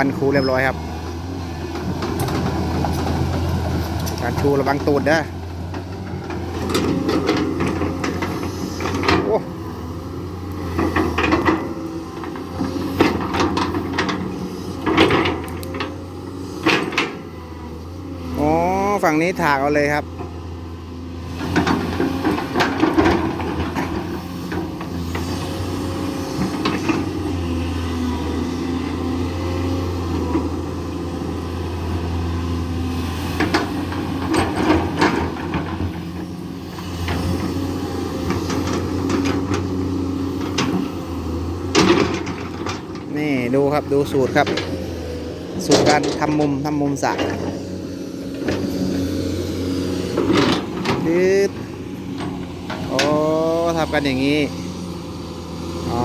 ปันคูเรียบร้อยครับการชูระวังตูดนะโอ้อ๋อฝั่งนี้ถากเอาเลยครับ นี่ดูครับดูสูตรครับ สูตรการทำมุมทำมุมสระดืดโอ้ทำกันอย่างนี้ อ๋อ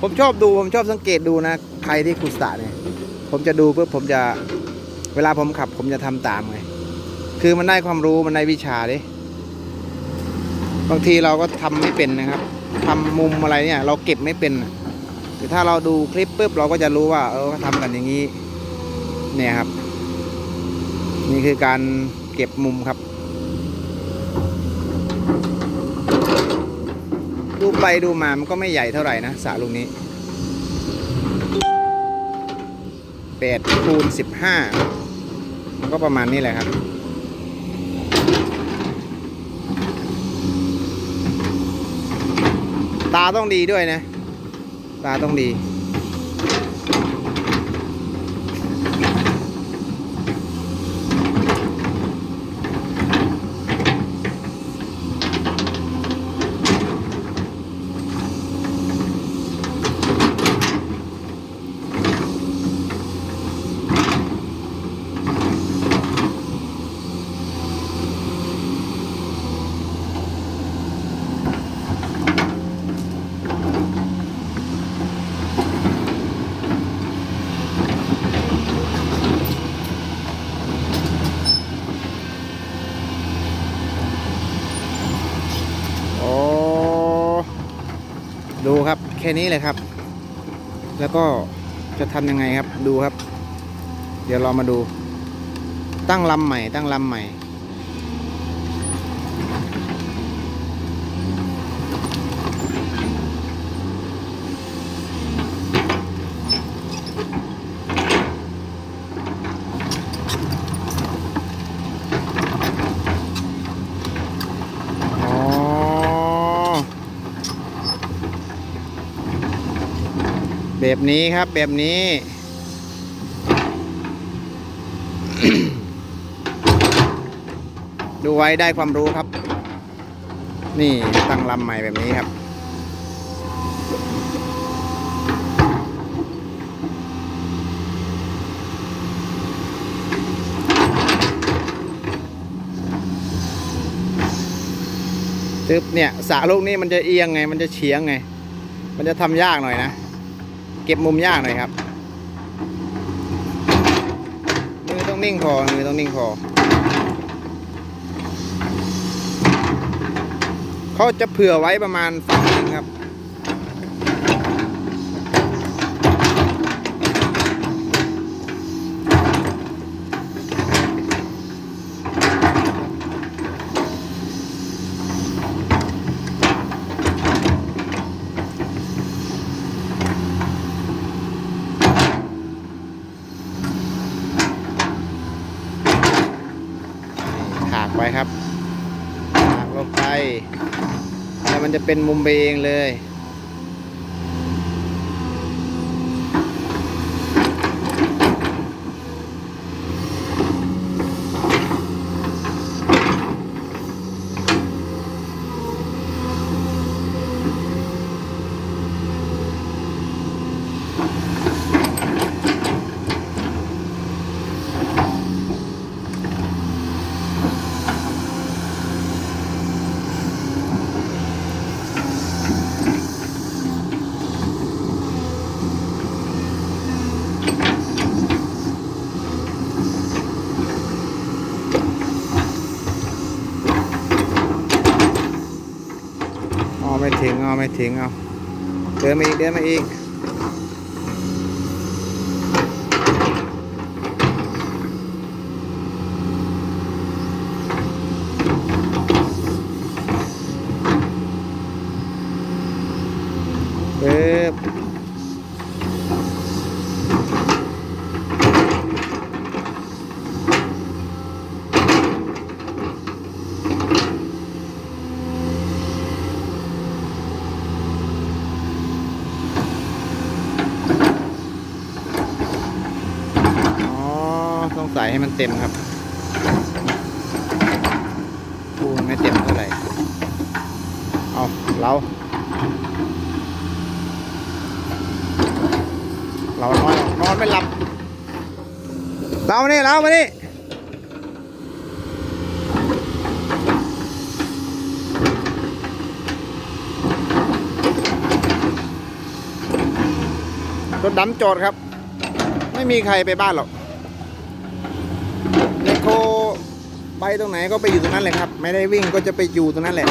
ผมชอบดูผมชอบสังเกตดูนะ ใครที่ขุดสระเนี่ย ผมจะดูเพื่อผมจะเวลาผมขับ ผมจะทำตามไง คือมันได้ความรู้มันได้วิชาดิ บางทีเราก็ทำไม่เป็นนะครับทำมุมอะไรเนี่ย เราเก็บไม่เป็นน่ะแต่ถ้าเราดูคลิปปุ๊บเราก็จะรู้ว่า เออเขาทำกันอย่างนี้ เนี่ยครับ นี่คือการเก็บมุมครับ ดูไปดูมามันก็ไม่ใหญ่เท่าไหร่นะสระลูกนี้แปดคูณสิบห้าก็ประมาณนี้แหละครับ ตาต้องดีด้วยนะ ตาต้องดี ดูครับแค่นี้เลยครับ แล้วก็จะทำยังไงครับดูครับ เดี๋ยวเรามาดู ตั้งลำใหม่ ตั้งลำใหม่ แบบนี้ครับแบบนี้ ดูไว้ได้ความรู้ครับ นี่ตั้งลำใหม่แบบนี้ครับ ตึบเนี่ยสระลูกนี้มันจะเอียงไง มันจะเฉียงไง มันจะทำยากหน่อยนะ เก็บมุมยากหน่อยครับ มือต้องนิ่งพอ มือต้องนิ่งพอ เขาจะเผื่อไว้ประมาณฝั่งนึงครับ ไว้ครับหักลงไปแล้วมันจะเป็นมุมเบงเลย เอาไม่ถึงเอาไม่ถึงเอา เดินมาอีกเดินมาอีก ปึ๊บอ๋อ ต้อง ใส่ให้มันเต็มครับปูนไม่เต็มเท่าไหร่ เอาเราเรานอนนอนไม่หลับ เรามานี่เรามานี่รถดำจอดครับ ไม่มีใครไปบ้านหรอกเลโค ไปตรงไหนก็ไปอยู่ตรงนั้นเลยครับ ไม่ได้วิ่งก็จะไปอยู่ตรงนั้นแหละ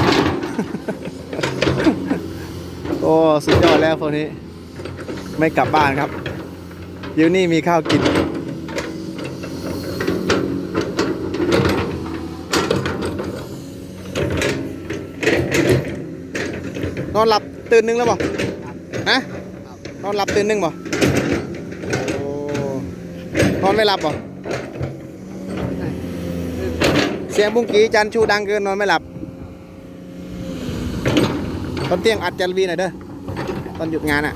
โอ้สุดยอดแล้วคนนี้ ไม่กลับบ้านครับอยู่นี่มีข้าวกิน นอนหลับตื่นหนึ่งแล้วบ่ฮะนอนหลับตื่นหนึ่งบ่โอ้นอนไม่หลับบ่ เสียงบุ้งกี้จันชูดังเกินนอนไม่หลับ ตอนเที่ยงอัดจันวีหน่อยเด้อ ตอนหยุดงานอะ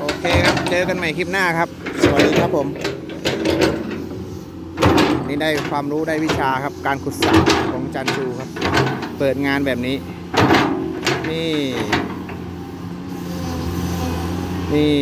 โอเคครับเจอกันใหม่คลิปหน้าครับ สวัสดีครับผม นี่ได้ความรู้ได้วิชาครับ การขุดสระของจันชูครับ เปิดงานแบบนี้ นี่ นี่